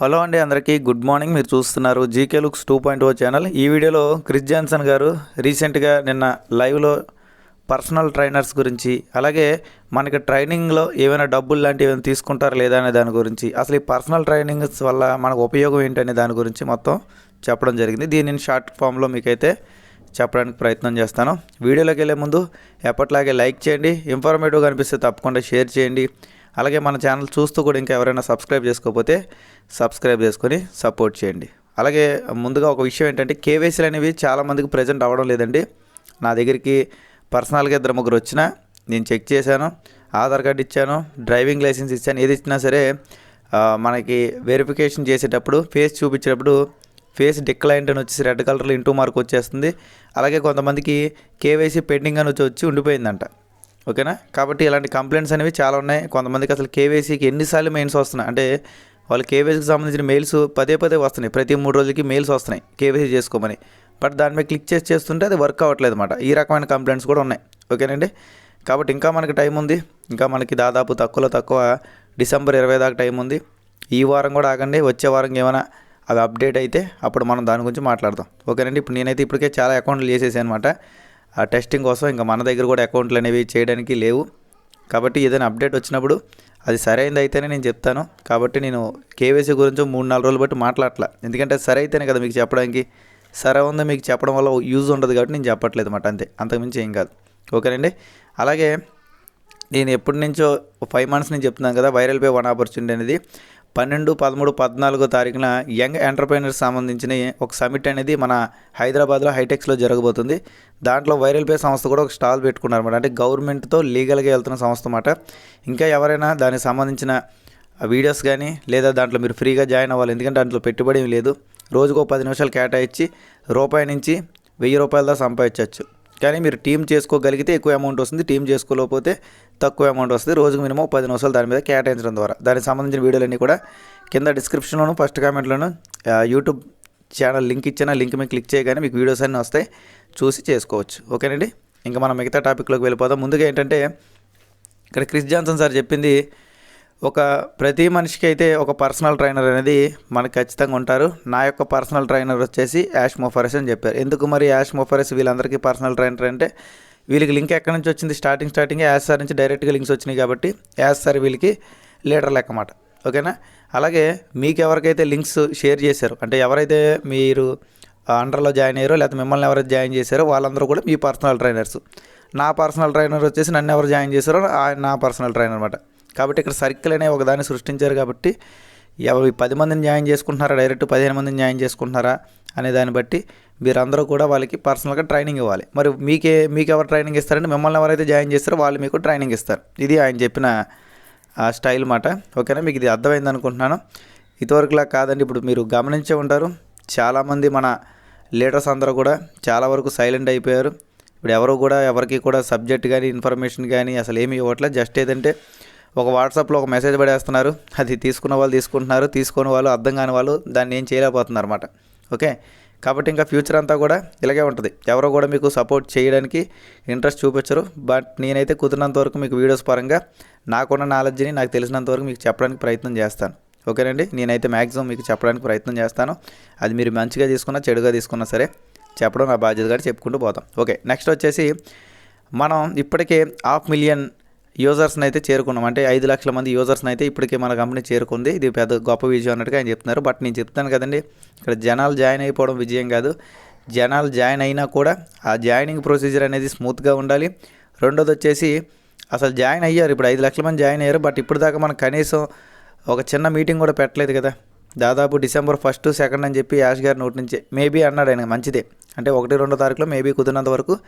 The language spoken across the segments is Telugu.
హలో అండి అందరికీ గుడ్ మార్నింగ్. మీరు చూస్తున్నారు GK looks two point O channel. ఈ వీడియోలో క్రిస్ జాన్సన్ గారు రీసెంట్గా నిన్న లైవ్లో పర్సనల్ ట్రైనర్స్ గురించి అలాగే మనకి ట్రైనింగ్లో ఏమైనా డబ్బులు లాంటివి ఏమైనా తీసుకుంటారా లేదా అనే దాని గురించి అసలు ఈ పర్సనల్ ట్రైనింగ్స్ వల్ల మనకు ఉపయోగం ఏంటనే దాని గురించి మొత్తం చెప్పడం జరిగింది. దీనిని షార్ట్ ఫామ్లో మీకైతే చెప్పడానికి ప్రయత్నం చేస్తాను. వీడియోలోకి వెళ్ళే ముందు ఎప్పట్లాగే లైక్ చేయండి ఇన్ఫర్మేటివ్గా అనిపిస్తే తప్పకుండా షేర్ చేయండి. అలాగే మన ఛానల్ చూస్తూ కూడా ఇంకా ఎవరైనా సబ్స్క్రైబ్ చేసుకోకపోతే సబ్స్క్రైబ్ చేసుకొని సపోర్ట్ చేయండి. అలాగే ముందుగా ఒక విషయం ఏంటంటే కేవైసీలు అనేవి చాలామందికి ప్రజెంట్ అవ్వడం లేదండి. నా దగ్గరికి పర్సనల్గా ఇద్దరు ముగ్గురు వచ్చినా నేను చెక్ చేశాను ఆధార్ కార్డు ఇచ్చాను డ్రైవింగ్ లైసెన్స్ ఇచ్చాను ఏది ఇచ్చినా సరే మనకి వెరిఫికేషన్ చేసేటప్పుడు ఫేస్ చూపించేటప్పుడు ఫేస్ డిక్లైంట్ అని వచ్చేసి రెడ్ కలర్లో ఇంటూ మార్క్ వచ్చేస్తుంది. అలాగే కొంతమందికి కేవైసీ పెండింగ్ అని వచ్చి వచ్చి ఉండిపోయిందంట. ఓకేనా? కాబట్టి ఇలాంటి కంప్లైంట్స్ అనేవి చాలా ఉన్నాయి. కొంతమందికి అసలు కేవైసీకి ఎన్నిసార్లు మెయిన్స్ వస్తున్నాయి. అంటే వాళ్ళు కేవైసీకి సంబంధించిన మెయిల్స్ పదే పదే వస్తున్నాయి. ప్రతి మూడు రోజులకి మెయిల్స్ వస్తున్నాయి కేవైసీ చేసుకోమని. బట్ దాని మీద క్లిక్ చేసి చేస్తుంటే అది వర్క్ అవ్వట్లేదు అనమాట ఈ రకమైన కంప్లైంట్స్ కూడా ఉన్నాయి. ఓకేనండి? కాబట్టి ఇంకా మనకి టైం ఉంది. ఇంకా మనకి దాదాపు తక్కువలో తక్కువ డిసెంబర్ ఇరవై దాకా టైం ఉంది. ఈ వారం కూడా ఆగండి. వచ్చే వారం ఏమైనా అవి అప్డేట్ అయితే అప్పుడు మనం దాని గురించి మాట్లాడదాం. ఓకేనండి? ఇప్పుడు నేనైతే ఇప్పటికే చాలా అకౌంట్లు చేసేసాను అనమాట టెస్టింగ్ కోసం ఇంకా మన దగ్గర కూడా అకౌంట్లు అనేవి చేయడానికి లేవు. కాబట్టి ఏదైనా అప్డేట్ వచ్చినప్పుడు అది సరైనది అయితేనే నేను చెప్తాను. కాబట్టి నేను కేవైసీ గురించి మూడు నాలుగు రోజులు బట్టి మాట్లాడట్లా. ఎందుకంటే సరే అయితేనే కదా మీకు చెప్పడానికి. సరే ఉందో మీకు చెప్పడం వల్ల యూజ్ ఉండదు కాబట్టి నేను చెప్పట్లేదు అన్నమాట అంతే. అంతకుమించి ఏం కాదు. ఓకేనండి? అలాగే నేను ఎప్పటి నుంచో ఫైవ్ మంత్స్ నుంచి చెప్తున్నాను కదా వైరల్ పే వన్ ఆపర్చునిటీ అనేది. పన్నెండు పదమూడు పద్నాలుగో తారీఖున యంగ్ ఎంటర్ప్రైనర్స్ సంబంధించిన ఒక సమిట్ అనేది మన హైదరాబాద్లో హైటెక్స్లో జరగబోతుంది. దాంట్లో వైరల్ పే సంస్థ కూడా ఒక స్టాల్ పెట్టుకున్నారు అనమాట అంటే గవర్నమెంట్తో లీగల్గా వెళ్తున్న సంస్థ అన్నమాట. ఇంకా ఎవరైనా దానికి సంబంధించిన వీడియోస్ కానీ లేదా దాంట్లో మీరు ఫ్రీగా జాయిన్ అవ్వాలి. ఎందుకంటే దాంట్లో పెట్టుబడి లేదు. రోజుకో పది నిమిషాలు కేటాయించి రూపాయి నుంచి వెయ్యి రూపాయల దాకా సంపాదించవచ్చు కానీ మీరు టీం చేసుకోగలిగితే ఎక్కువ అమౌంట్ వస్తుంది టీం చేసుకోలేకపోతే తక్కువ అమౌంట్ వస్తుంది. రోజుకు మినిమం పది నిమిషాలు దాని మీద కేటాయించడం ద్వారా. దానికి సంబంధించిన వీడియోలన్నీ కూడా కింద డిస్క్రిప్షన్లోను ఫస్ట్ కామెంట్లోను యూట్యూబ్ ఛానల్ లింక్ ఇచ్చిన లింక్ మీద క్లిక్ చేయగానే మీకు వీడియోస్ అన్నీ వస్తాయి. చూసి చేసుకోవచ్చు. ఓకేనండి? ఇంకా మనం మిగతా టాపిక్లోకి వెళ్ళిపోదాం. ముందుగా ఏంటంటే ఇక్కడ క్రిస్ జాన్సన్ సార్ చెప్పింది ఒక ప్రతి మనిషికి అయితే ఒక పర్సనల్ ట్రైనర్ అనేది మనకు ఖచ్చితంగా ఉంటారు. నా యొక్క పర్సనల్ ట్రైనర్ వచ్చేసి యాష్ మొఫరస్ అని చెప్పారు. ఎందుకు మరి యాష్ మొఫరస్ వీళ్ళందరికీ పర్సనల్ ట్రైనర్ అంటే వీళ్ళకి లింక్ ఎక్కడి నుంచి వచ్చింది? స్టార్టింగ్ స్టార్టింగ్ యాస్ సార్ నుంచి డైరెక్ట్గా లింక్స్ వచ్చినాయి కాబట్టి యాస్ సార్ వీళ్ళకి లీడర్ లెక్కమాట ఓకేనా? అలాగే మీకు ఎవరికైతే లింక్స్ షేర్ చేశారో అంటే ఎవరైతే మీరు అండర్లో జాయిన్ అయ్యారో లేకపోతే మిమ్మల్ని ఎవరైతే జాయిన్ చేశారో వాళ్ళందరూ కూడా మీ పర్సనల్ ట్రైనర్స్. నా పర్సనల్ ట్రైనర్ వచ్చేసి నన్ను ఎవరు జాయిన్ చేశారో నా పర్సనల్ ట్రైనర్ అనమాట కాబట్టి ఇక్కడ సర్కిల్ అనే ఒకదాన్ని సృష్టించారు కాబట్టి ఎవరి పది మందిని జాయిన్ చేసుకుంటున్నారా? డైరెక్ట్ పదిహేను మందిని జాయిన్ చేసుకుంటున్నారా? అనే దాన్ని బట్టి మీరందరూ కూడా వాళ్ళకి పర్సనల్గా ట్రైనింగ్ ఇవ్వాలి. మరి మీకే మీకు ఎవరు ట్రైనింగ్ ఇస్తారంటే మిమ్మల్ని ఎవరైతే జాయిన్ చేస్తారో వాళ్ళు మీకు ట్రైనింగ్ ఇస్తారు. ఇది ఆయన చెప్పిన ఆ స్టైల్ మాట. ఓకేనా? మీకు ఇది అర్థమైంది అనుకుంటున్నాను. ఇదివరకులా కాదండి. ఇప్పుడు మీరు గమనించే ఉంటారు. చాలామంది మన లీడర్స్ అందరూ కూడా చాలా వరకు సైలెంట్ అయిపోయారు. ఇప్పుడు ఎవరు కూడా ఎవరికి కూడా సబ్జెక్ట్ కానీ ఇన్ఫర్మేషన్ కానీ అసలు ఏమి ఇవ్వట్లేదు. జస్ట్ ఏదంటే ఒక వాట్సాప్లో ఒక మెసేజ్ పడేస్తున్నారు. అది తీసుకున్న వాళ్ళు తీసుకుంటున్నారు తీసుకుని వాళ్ళు అర్థం కాని వాళ్ళు దాన్ని ఏం చేయలేకపోతున్నారు అనమాట ఓకే? కాబట్టి ఇంకా ఫ్యూచర్ అంతా కూడా ఇలాగే ఉంటుంది. ఎవరో కూడా మీకు సపోర్ట్ చేయడానికి ఇంట్రెస్ట్ చూపించరు. బట్ నేనైతే కుదిరినంత వరకు మీకు వీడియోస్ పరంగా నాకున్న నాలెడ్జ్ని నాకు తెలిసినంత వరకు మీకు చెప్పడానికి ప్రయత్నం చేస్తాను. ఓకేనండి? నేనైతే మ్యాక్సిమం మీకు చెప్పడానికి ప్రయత్నం చేస్తాను. అది మీరు మంచిగా తీసుకున్నా చెడుగా తీసుకున్నా సరే చెప్పడం నా బాధ్యత కూడా చెప్పుకుంటూ పోతాం. ఓకే? నెక్స్ట్ వచ్చేసి మనం ఇప్పటికే హాఫ్ మిలియన్ యూజర్స్ని అయితే చేరుకున్నాం. అంటే ఐదు లక్షల మంది యూజర్స్ని అయితే ఇప్పటికే మన కంపెనీ చేరుకుంది. ఇది పెద్ద గొప్ప విజయం అన్నట్టుగా ఆయన చెప్తున్నారు. బట్ నేను చెప్తాను కదండి ఇక్కడ జనాలు జాయిన్ అయిపోవడం విజయం కాదు. జనాలు జాయిన్ అయినా కూడా ఆ జాయినింగ్ ప్రొసీజర్ అనేది స్మూత్గా ఉండాలి. రెండోది వచ్చేసి అసలు జాయిన్ అయ్యారు. ఇప్పుడు ఐదు లక్షల మంది జాయిన్ అయ్యారు. బట్ ఇప్పుడు దాకా మనం కనీసం ఒక చిన్న మీటింగ్ కూడా పెట్టలేదు కదా. దాదాపు డిసెంబర్ ఫస్ట్ సెకండ్ అని చెప్పి యాష్ గారి నోటి నుంచి. మేబీ అన్నాడు ఆయన మంచిదే. అంటే ఒకటి రెండో తారీఖులో మేబీ కుదిరినంత వరకు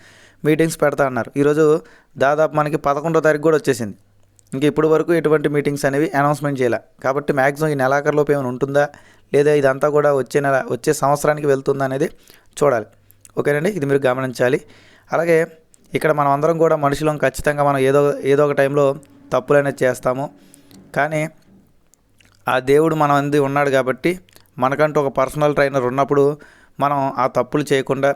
మీటింగ్స్ పెడతా అన్నారు. ఈరోజు దాదాపు మనకి పదకొండో తారీఖు కూడా వచ్చేసింది. ఇంక ఇప్పటి వరకు ఎటువంటి మీటింగ్స్ అనేవి అనౌన్స్మెంట్ చేయలే. కాబట్టి మ్యాక్సిమం ఈ నెలాఖరులోపు ఏమైనా ఉంటుందా? లేదా ఇదంతా కూడా వచ్చే నెల వచ్చే సంవత్సరానికి వెళ్తుందా అనేది చూడాలి. ఓకేనండి? ఇది మీరు గమనించాలి. అలాగే ఇక్కడ మనం అందరం కూడా మనుషులం ఖచ్చితంగా మనం ఏదో ఏదో ఒక టైంలో తప్పులు అనేది చేస్తాము. కానీ ఆ దేవుడు మన అంది ఉన్నాడు కాబట్టి మనకంటూ ఒక పర్సనల్ ట్రైనర్ ఉన్నప్పుడు మనం ఆ తప్పులు చేయకుండా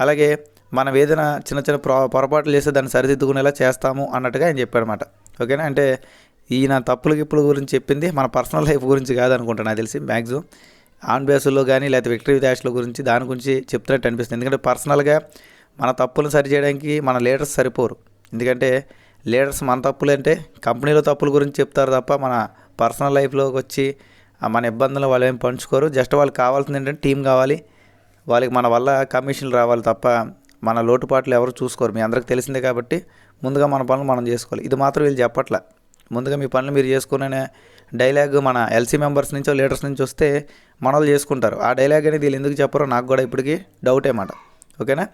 అలాగే మనం ఏదైనా చిన్న చిన్న పొర పొరపాట్లు చేస్తే దాన్ని సరిదిద్దుకునేలా చేస్తాము అన్నట్టుగా ఆయన చెప్పాడనమాట ఓకేనా? అంటే ఈయన తప్పులు గిప్పుల గురించి చెప్పింది మన పర్సనల్ లైఫ్ గురించి కాదనుకుంటా నాకు తెలిసి మ్యాక్సిమం ఆన్ బేసుల్లో కానీ లేకపోతే విక్టరీ డాష్ల గురించి దాని గురించి చెప్తున్నట్టు అనిపిస్తుంది. ఎందుకంటే పర్సనల్గా మన తప్పులను సరి చేయడానికి మన లీడర్స్ సరిపోరు. ఎందుకంటే లీడర్స్ మన తప్పులు అంటే కంపెనీలో తప్పుల గురించి చెప్తారు తప్ప మన పర్సనల్ లైఫ్లోకి వచ్చి ఆ మన ఇబ్బందులు వాళ్ళు ఏం పంచుకోరు. జస్ట్ వాళ్ళకి కావాల్సింది ఏంటంటే టీం కావాలి. వాళ్ళకి మన వల్ల కమిషన్లు రావాలి తప్ప మన లోటుపాట్లు ఎవరు చూసుకోరు. మీ అందరికి తెలిసిందే కాబట్టి ముందుగా మన పనులు మనం చేసుకోవాలి. ఇది మాత్రం వీళ్ళు చెప్పట్లే. ముందుగా మీ పనులు మీరు చేసుకునే డైలాగ్ మన ఎల్సీ మెంబర్స్ నుంచో లీడర్స్ నుంచి వస్తే మన వాళ్ళు చేసుకుంటారు. ఆ డైలాగ్ అనేది వీళ్ళు ఎందుకు చెప్పరో నాకు కూడా ఇప్పటికీ డౌటే మాట. ఓకేనా?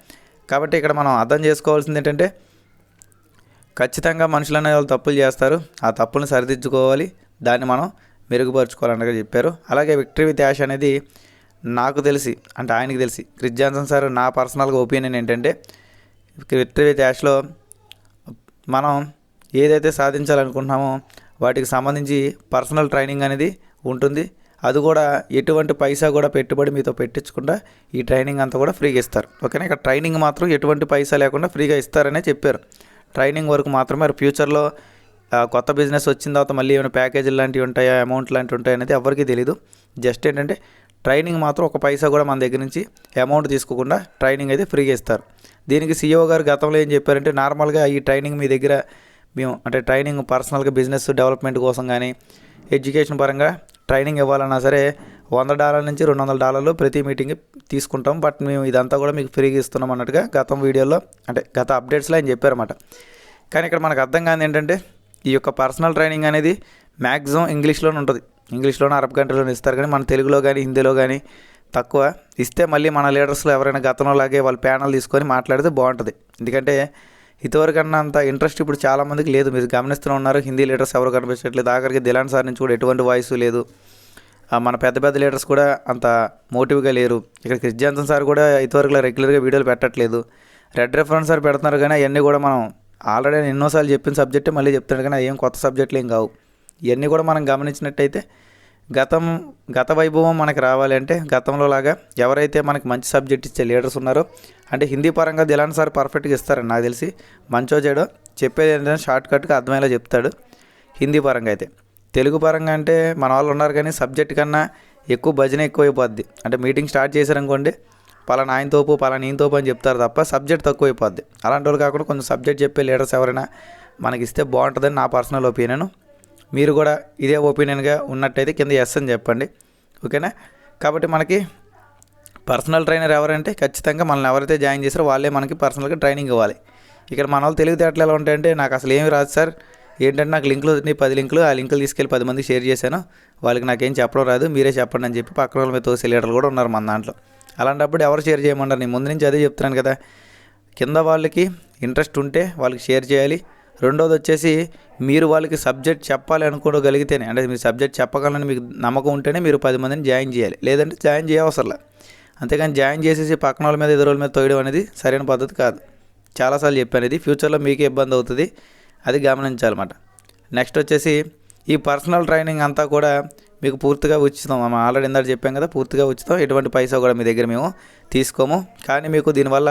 కాబట్టి ఇక్కడ మనం అర్థం చేసుకోవాల్సింది ఏంటంటే ఖచ్చితంగా మనుషులు అనే వాళ్ళు తప్పులు చేస్తారు. ఆ తప్పులను సరిదిద్దుకోవాలి. దాన్ని మనం మెరుగుపరుచుకోవాలని చెప్పారు. అలాగే విక్టరీ విత్ యాష్ అనేది నాకు తెలిసి అంటే ఆయనకి తెలిసి క్రిస్ జాన్సన్ సార్ నా పర్సనల్గా ఒపీనియన్ ఏంటంటే విక్టరీ విత్ యాష్లో మనం ఏదైతే సాధించాలనుకుంటున్నామో వాటికి సంబంధించి పర్సనల్ ట్రైనింగ్ అనేది ఉంటుంది. అది కూడా ఎటువంటి పైసా కూడా పెట్టుబడి మీతో పెట్టించకుండా ఈ ట్రైనింగ్ అంతా కూడా ఫ్రీగా ఇస్తారు. ఓకేనా? ఇక్కడ ట్రైనింగ్ మాత్రం ఎటువంటి పైసా లేకుండా ఫ్రీగా ఇస్తారనే చెప్పారు. ట్రైనింగ్ వరకు మాత్రమే ఫ్యూచర్లో కొత్త బిజినెస్ వచ్చిన తర్వాత మళ్ళీ ఏమైనా ప్యాకేజీలు లాంటివి ఉంటాయా అమౌంట్ లాంటివి ఉంటాయా అనేది ఎవరికీ తెలియదు జస్ట్ ఏంటంటే ట్రైనింగ్ మాత్రం ఒక పైసా కూడా మన దగ్గర నుంచి అమౌంట్ తీసుకోకుండా ట్రైనింగ్ అయితే ఫ్రీగా ఇస్తారు. దీనికి సీఈఓ గారు గతంలో ఏం చెప్పారంటే నార్మల్గా ఈ ట్రైనింగ్ మీ దగ్గర మేము అంటే ట్రైనింగ్ పర్సనల్గా బిజినెస్ డెవలప్మెంట్ కోసం కానీ ఎడ్యుకేషన్ పరంగా ట్రైనింగ్ ఇవ్వాలన్నా సరే వంద డాలర్ల నుంచి రెండు వందల డాలర్లు ప్రతి మీటింగ్ తీసుకుంటాం. బట్ మేము ఇదంతా కూడా మీకు ఫ్రీగా ఇస్తున్నాం అన్నట్టుగా గతం వీడియోలో అంటే గత అప్డేట్స్లో ఆయన చెప్పారన్నమాట. కానీ ఇక్కడ మనకు అర్థం కాదు ఏంటంటే ఈ యొక్క పర్సనల్ ట్రైనింగ్ అనేది మ్యాక్సిమం ఇంగ్లీష్లోనే ఉంటుంది. ఇంగ్లీష్లోనే అరబ్ కంట్రీలోనే ఇస్తారు కానీ మన తెలుగులో కానీ హిందీలో కానీ తక్కువ. ఇస్తే మళ్ళీ మన లీడర్స్లో ఎవరైనా గతంలో లాగే వాళ్ళు ప్యానల్ తీసుకొని మాట్లాడితే బాగుంటుంది. ఎందుకంటే ఇంతవరకన్నా అంత ఇంట్రెస్ట్ ఇప్పుడు చాలామందికి లేదు. మీరు గమనిస్తూనే ఉన్నారు హిందీ లీడర్స్ ఎవరు కనిపించట్లేదు. ఆఖరికి దిలాన్ సార్ నుంచి కూడా ఎటువంటి వాయిస్ లేదు. మన పెద్ద పెద్ద లీడర్స్ కూడా అంత మోటివ్గా లేరు. ఇక్కడ క్రిస్ జాన్సన్ సార్ కూడా ఇంతవరకు రెగ్యులర్గా వీడియోలు పెట్టట్లేదు. రెడ్ రెఫరెన్స్ సార్ పెడుతున్నారు కానీ అవన్నీ కూడా మనం ఆల్రెడీ నేను ఎన్నోసార్లు చెప్పిన సబ్జెక్టే మళ్ళీ చెప్తాడు కానీ అవి ఏం కొత్త సబ్జెక్టులు ఏం కావు. ఇవన్నీ కూడా మనం గమనించినట్టయితే గతం గత వైభవం మనకు రావాలి అంటే గతంలో లాగా ఎవరైతే మనకి మంచి సబ్జెక్ట్ ఇచ్చే లీడర్స్ ఉన్నారో అంటే హిందీ పరంగా దిలాన్ సార్ పర్ఫెక్ట్గా ఇస్తారని నాకు తెలిసి మంచో చెడో చెప్పేది ఏంటంటే షార్ట్ కట్గా అర్థమయ్యేలా చెప్తాడు హిందీ పరంగా అయితే. తెలుగు పరంగా అంటే మన వాళ్ళు ఉన్నారు కానీ సబ్జెక్ట్ కన్నా ఎక్కువ భజన ఎక్కువైపోద్ది. అంటే మీటింగ్ స్టార్ట్ చేశారనుకోండి పలానా ఆయన తోపు పలానా ఈయన తోపు అని చెప్తారు తప్ప సబ్జెక్ట్ తక్కువ అయిపోద్ది అలాంటి వాళ్ళు కాకుండా కొంచెం సబ్జెక్ట్ చెప్పే లీడర్స్ ఎవరైనా మనకి ఇస్తే బాగుంటుందని నా పర్సనల్ ఒపీనియన్. మీరు కూడా ఇదే ఒపీనియన్గా ఉన్నట్టయితే కింద ఎస్ అని చెప్పండి. ఓకేనా? కాబట్టి మనకి పర్సనల్ ట్రైనర్ ఎవరంటే ఖచ్చితంగా మనల్ని ఎవరైతే జాయిన్ చేశారో వాళ్ళే మనకి పర్సనల్గా ట్రైనింగ్ ఇవ్వాలి. ఇక్కడ మన వాళ్ళు తెలివితేటలు ఎలా ఉంటాయంటే నాకు అసలు ఏమి రాదు సార్. ఏంటంటే నాకు లింకులు వచ్చినాయి పది లింకులు. ఆ లింకులు తీసుకెళ్ళి పది మంది షేర్ చేశాను. వాళ్ళకి నాకేం చెప్పడం రాదు. మీరే చెప్పండి అని చెప్పి పక్కన వాళ్ళ మీద తోసే లీడర్లు కూడా ఉన్నారు మన దాంట్లో. అలాంటప్పుడు ఎవరు షేర్ చేయమంటారు? నేను ముందు నుంచి అదే చెప్తున్నాను కదా. కింద వాళ్ళకి ఇంట్రెస్ట్ ఉంటే వాళ్ళకి షేర్ చేయాలి. రెండోది వచ్చేసి మీరు వాళ్ళకి సబ్జెక్ట్ చెప్పాలి అనుకోగలిగితేనే అంటే మీరు సబ్జెక్ట్ చెప్పగలని మీకు నమ్మకం ఉంటేనే మీరు పది మందిని జాయిన్ చేయాలి. లేదంటే జాయిన్ చేయవసరంలే. అంతేకాని జాయిన్ చేసేసి పక్కన వాళ్ళ మీద ఎదురు వాళ్ళ మీద తోయడం అనేది సరైన పద్ధతి కాదు. చాలాసార్లు చెప్పాను ఇది. ఫ్యూచర్లో మీకే ఇబ్బంది అవుతుంది. అది గమనించాలన్నమాట. నెక్స్ట్ వచ్చేసి ఈ పర్సనల్ ట్రైనింగ్ అంతా కూడా మీకు పూర్తిగా ఉచితం. మనం ఆల్రెడీ ఇందాక చెప్పాం కదా పూర్తిగా ఉచితం. ఎటువంటి పైసా కూడా మీ దగ్గర మేము తీసుకోము. కానీ మీకు దీనివల్ల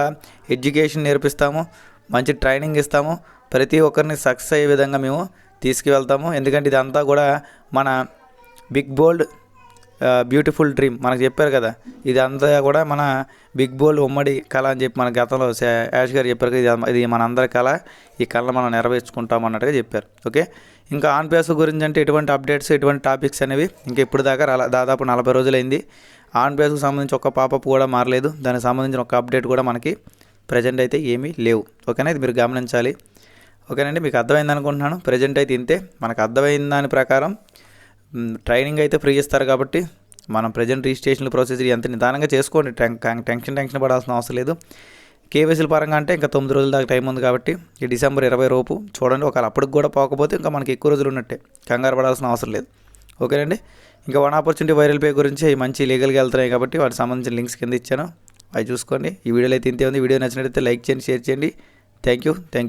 ఎడ్యుకేషన్ నేర్పిస్తాము మంచి ట్రైనింగ్ ఇస్తాము. ప్రతి ఒక్కరిని సక్సెస్ అయ్యే విధంగా మేము తీసుకువెళ్తాము. ఎందుకంటే ఇదంతా కూడా మన బిగ్ బోల్డ్ బ్యూటిఫుల్ డ్రీమ్ మనకు చెప్పారు కదా ఇది అంతా కూడా మన బిగ్ బోల్ ఉమ్మడి కళ అని చెప్పి మన గతంలో యాష్ గారు చెప్పారు కదా ఇది- మన అందరి కళ ఈ కళను మనం నెరవేర్చుకుంటాం అన్నట్టుగా చెప్పారు. ఓకే? ఇంకా ఆన్ పేస్ గురించి అంటే ఎటువంటి అప్డేట్స్ ఎటువంటి టాపిక్స్ అనేవి ఇంకా ఇప్పుడు దాకా దాదాపు నలభై రోజులైంది. ఆన్ పేస్కు సంబంధించి ఒక పాపప్ కూడా మారలేదు. దానికి సంబంధించిన ఒక అప్డేట్ కూడా మనకి ప్రజెంట్ అయితే ఏమీ లేవు. ఓకేనా? ఇది మీరు గమనించాలి. ఓకేనండి మీకు అర్థమైంది అనుకుంటున్నాను. ప్రజెంట్ అయితే ఇంతే. మనకు అర్థమైన దాని ప్రకారం ట్రైనింగ్ అయితే ఫ్రీ ఇస్తారు కాబట్టి మనం ప్రజెంట్ రిజిస్ట్రేషన్ ప్రొసీజర్ ఎంత నిదానంగా చేసుకోండి. టెన్- టెన్షన్ టెన్షన్ పడాల్సిన అవసరం లేదు. కేవైసీల పరంగా అంటే ఇంకా తొమ్మిది రోజుల దాకా టైం ఉంది కాబట్టి ఈ డిసెంబర్ ఇరవై రోపు చూడండి. ఒకవేళ అప్పటికి కూడా పోకపోతే ఇంకా మనకి ఎక్కువ రోజులు ఉన్నట్టే. కంగారు పడాల్సిన అవసరం లేదు. ఓకేనండి ఇంకా వన్ ఆపర్చునిటీ వైరల్ పే గురించి అవి మంచి లీగల్గా వెళ్తున్నాయి కాబట్టి వాటికి సంబంధించిన లింక్స్ కింద ఇచ్చాను. అవి చూసుకోండి. ఈ వీడియోలో అయితే ఇంతే ఉంది. వీడియో నచ్చినట్లయితే లైక్ చేయండి షేర్ చేయండి. Thank you thank you